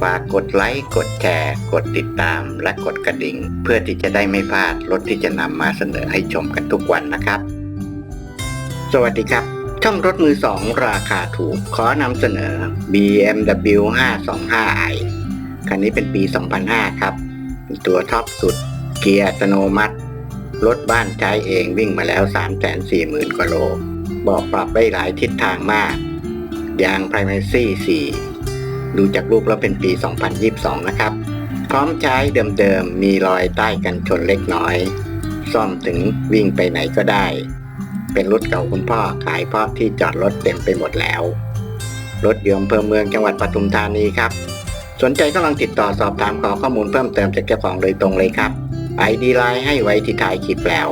ฝากกดไลค์ กดแชร์ กดติดตาม และกดกระดิ่ง เพื่อที่จะได้ไม่พลาดรถที่จะนำมาเสนอให้ชมกันทุกวันนะครับ สวัสดีครับ ช่องรถมือสองราคาถูก ขอนำเสนอ BMW 525i คันนี้เป็นปี 2005 ครับ เป็นตัวท็อปสุด เกียร์อัตโนมัติ รถบ้านใช้เองวิ่งมาแล้ว 340,000กว่าโล บอกปรับได้หลายทิศทางมาก ยาง Primacy 4 ดูจากรูปแล้วเป็นปี 2022 นะครับ พร้อมใช้เดิมๆ มีรอยใต้กันชนเล็กน้อย ซ่อมถึงวิ่งไปไหนก็ได้ เป็นรถเก่าคุณพ่อขายเพราะที่จอดรถเต็มไปหมดแล้ว รถยมเพิ่มเมืองจังหวัดปทุมธานีครับ สนใจก็ลองติดต่อสอบถามขอข้อมูลเพิ่มเติมจากเจ้าของโดยตรงเลยครับไอดีไลน์ให้ไว้ที่ท้ายคลิปแล้ว